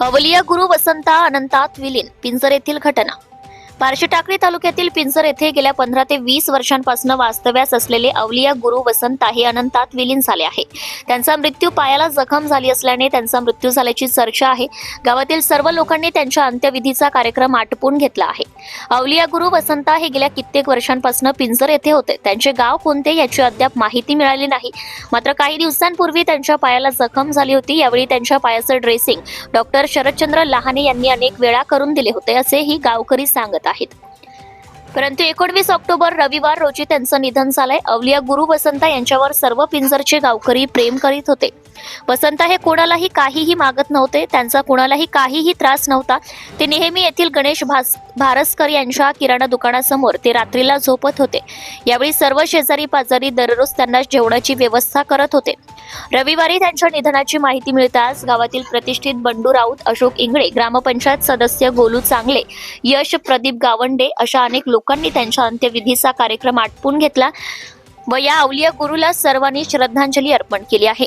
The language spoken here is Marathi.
अवलिया गुरु वसंता अनंतात विलीन पिंजर येथील घटना. बार्शी टाकळी तालुक्यातील पिंजर येथे गेल्या पंधरा ते वीस वर्षांपासून वास्तव्यास असलेले अवलिया गुरु वसंता हे अनंतात विलीन झाले आहे. त्यांचा मृत्यू पायाला जखम झाली असल्याने त्यांचा मृत्यू झाल्याची चर्चा आहे. गावातील सर्व लोकांनी त्यांच्या अंत्यविधीचा कार्यक्रम आटपून घेतला आहे. अवलिया गुरु वसंता हे गेल्या कित्येक वर्षांपासून पिंजर येथे होते. त्यांचे गाव कोणते याची अद्याप माहिती मिळाली नाही. मात्र काही दिवसांपूर्वी त्यांच्या पायाला जखम झाली होती. यावेळी त्यांच्या पायाचं ड्रेसिंग डॉक्टर शरदचंद्र लहाने यांनी अनेक वेळा करून दिले होते असेही गावकरी सांगत आहेत. परंतु एकोणवीस ऑक्टोबर रविवार रोजी त्यांचं निधन झालंय. अवलिया गुरु वसंता यांच्यावर सर्व पिंजरचे गावकरी प्रेम करीत होते. वसंत हे कोणालाही काहीही मागत नव्हते त्यांचा कोणालाही काहीही त्रास नव्हता. ते नेहमी येथील गणेश भास भारसकर यांच्या किराणा दुकानासमोर ते रात्रीला झोपत होते. यावेळी सर्व शेजारी पाजारी दररोज त्यांना जेवणाची व्यवस्था करत होते. रविवारी त्यांच्या निधनाची माहिती मिळताच गावातील प्रतिष्ठित बंडू राऊत अशोक इंगळे ग्रामपंचायत सदस्य गोलू चांगले यश प्रदीप गावंडे अशा अनेक लोकांनी त्यांच्या अंत्यविधीचा कार्यक्रम आटपून घेतला व या अवलिया गुरुला सर्वांनी श्रद्धांजली अर्पण केली आहे.